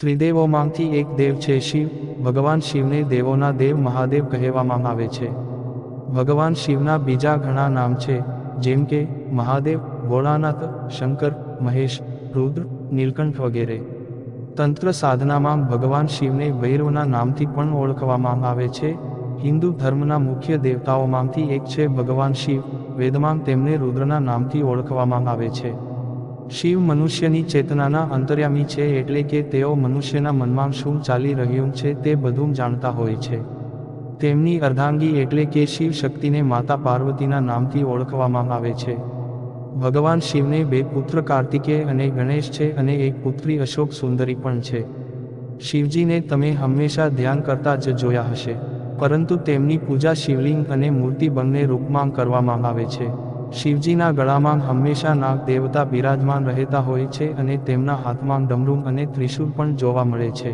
ત્રિદેવોમાંથી એક દેવ છે શિવ, ભગવાન શિવને દેવોના દેવ મહાદેવ કહેવામાં આવે છે. ભગવાન શિવના બીજા ઘણા નામ છે, જેમ કે મહાદેવ, ભોળાનાથ, શંકર, મહેશ, રુદ્ર, નીલકંઠ વગેરે. તંત્ર સાધનામાં ભગવાન શિવને ભૈરવના નામથી પણ ઓળખવામાં આવે છે. હિન્દુ ધર્મના મુખ્ય દેવતાઓમાંથી એક છે ભગવાન શિવ, વેદમાં તેમને રુદ્રના નામથી ઓળખવામાં આવે છે. શિવ મનુષ્યની ચેતનાના અંતર્યામી છે એટલે કે તેઓ મનુષ્યના મનમાં શું ચાલી રહ્યું છે તે બધું જાણતા હોય છે. તેમની અર્ધાંગી એટલે કે શિવ શક્તિને માતા પાર્વતીના નામથી ઓળખવામાં આવે છે. ભગવાન શિવને બે પુત્ર કાર્તિકેય અને ગણેશ છે અને એક પુત્રી અશોક સુંદરી પણ છે. શિવજીને તમે હંમેશા ધ્યાન કરતા જ જોયા હશે. પરંતુ તેમની પૂજા શિવલિંગ અને મૂર્તિ બંને રૂપમાં કરવામાં આવે છે. શિવજીના ગળામાં હંમેશા નાગ દેવતા બિરાજમાન રહેતા હોય છે અને તેમના હાથમાં ડમરૂમ અને ત્રિશૂળ પણ જોવા મળે છે.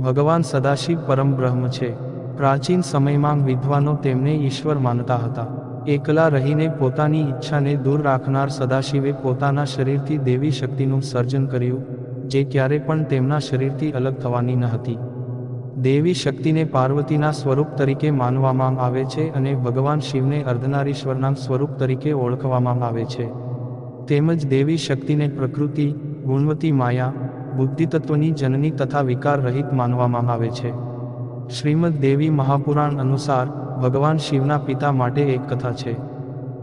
ભગવાન સદાશિવ પરમ બ્રહ્મ છે. પ્રાચીન સમયમાં વિદ્વાનો તેમને ઈશ્વર માનતા હતા. એકલા રહીને પોતાની ઈચ્છાને દૂર રાખનાર સદાશિવે પોતાના શરીરથી દેવી શક્તિનું સર્જન કર્યું, જે ક્યારે પણ તેમના શરીરથી અલગ થવાની ન હતી. દેવી શક્તિને પાર્વતીના સ્વરૂપ તરીકે માનવામાં આવે છે અને ભગવાન શિવને અર્ધનારીશ્વરના સ્વરૂપ તરીકે ઓળખવામાં આવે છે. તેમજ દેવી શક્તિને પ્રકૃતિ ગુણવતી માયા, બુદ્ધિતત્વની જનની તથા વિકાર રહિત માનવામાં આવે છે. શ્રીમદ દેવી મહાપુરાણ અનુસાર ભગવાન શિવના પિતા માટે એક કથા છે.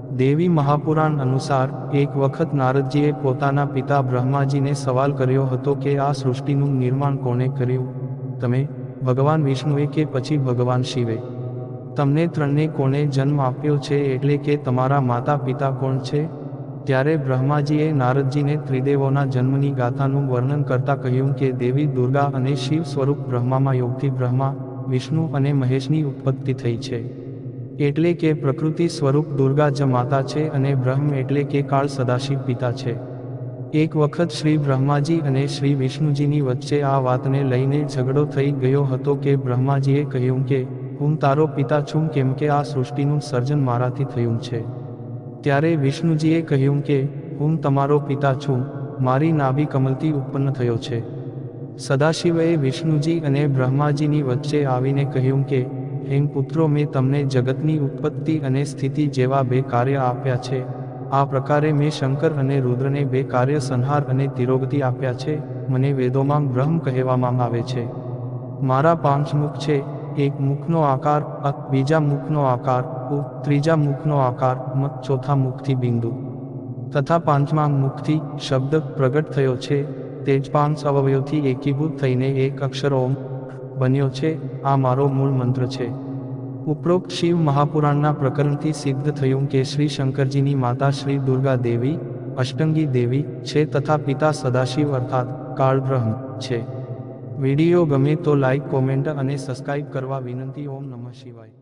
દેવી મહાપુરાણ અનુસાર એક વખત નારદજીએ પોતાના પિતા બ્રહ્માજીને સવાલ કર્યો હતો કે આ સૃષ્ટિનું નિર્માણ કોણે કર્યું? તમે ભગવાન વિષ્ણુએ કે પછી ભગવાન શિવે. તમને ત્રણને કોને જન્મ આપ્યો છે એટલે કે તમારા માતા પિતા કોણ છે? ત્યારે બ્રહ્માજીએ નારદજીને ત્રિદેવોના જન્મની ગાથાનું વર્ણન કરતા કહ્યું કે દેવી દુર્ગા અને શિવ સ્વરૂપ બ્રહ્મામાં યોગથી બ્રહ્મા, વિષ્ણુ અને મહેશની ઉત્પત્તિ થઈ છે. એટલે કે પ્રકૃતિ સ્વરૂપ દુર્ગા જ માતા છે અને બ્રહ્મ એટલે કે કાળ સદાશિવ પિતા છે. એક વખત શ્રી બ્રહ્માજી અને શ્રી વિષ્ણુજીની વચ્ચે આ વાતને લઈને ઝઘડો થઈ ગયો હતો કે બ્રહ્માજીએ કહ્યું કે, હું તારો પિતા છું કેમ કે આ સૃષ્ટિનું સર્જન મારાથી થયું છે. ત્યારે વિષ્ણુજીએ કહ્યું કે, હું તમારો પિતા છું, મારી નાભી કમલથી ઉત્પન્ન થયો છે. સદાશિવએ વિષ્ણુજી અને બ્રહ્માજીની વચ્ચે આવીને કહ્યું કે હેમ પુત્રો, મેં તમને જગતની ઉત્પત્તિ અને સ્થિતિ જેવા બે કાર્ય આપ્યા છે. આ પ્રકારે મેં શંકર અને રુદ્રને બે કાર્ય સંહાર અને તિરોગતિ આપ્યા છે, મને વેદોમાં બ્રહ્મ કહેવામાં આવે છે. મારા પાંચ મુખ છે, એક મુખનો આકાર, અ, બીજા મુખનો આકાર, ઉ, ત્રીજા મુખનો આકાર મત ચોથા મુખથી બિંદુ. તથા પાંચમા મુખથી શબ્દ પ્રગટ થયો છે, તે જ પાંચ અવયવથી એકીભૂત થઈને એક અક્ષર ઓમ બન્યો છે, આ મારો મૂળ મંત્ર છે. ઉપરોક્ત શિવ મહાપુરાણના પ્રકરણથી સિદ્ધ થયું કે શ્રી શંકરજીની માતા શ્રી દુર્ગા દેવી, અષ્ટંગી દેવી છે તથા પિતા સદાશિવ અર્થાત કાળબ્રહ્મ છે. વીડિયો ગમે તો લાઇક કોમેન્ટ અને સબસ્ક્રાઇબ કરવા વિનંતી, ઓમ નમઃ શિવાય.